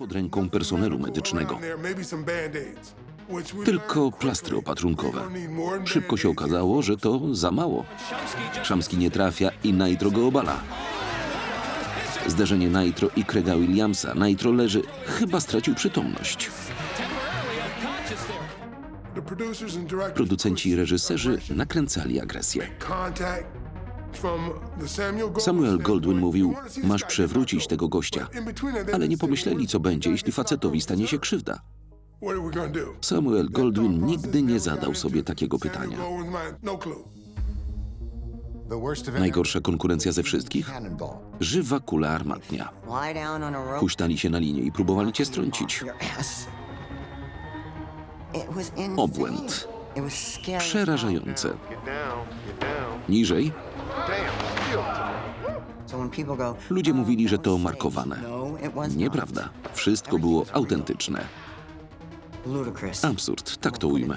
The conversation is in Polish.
pod ręką personelu medycznego. Tylko plastry opatrunkowe. Szybko się okazało, że to za mało. Szamski nie trafia i Nitro go obala. Zderzenie Nitro i Craiga Williamsa. Nitro leży, chyba stracił przytomność. Producenci i reżyserzy nakręcali agresję. Samuel Goldwyn mówił, masz przewrócić tego gościa. Ale nie pomyśleli, co będzie, jeśli facetowi stanie się krzywda. Samuel Goldwyn nigdy nie zadał sobie takiego pytania. Najgorsza konkurencja ze wszystkich? Żywa kula armatnia. Huśtali się na linię i próbowali cię strącić. Obłęd. Przerażające. Niżej ludzie "Oh, mówili, że to markowane. fake." No, it was not. Nieprawda. Wszystko było autentyczne. Absurd, tak to ujmę.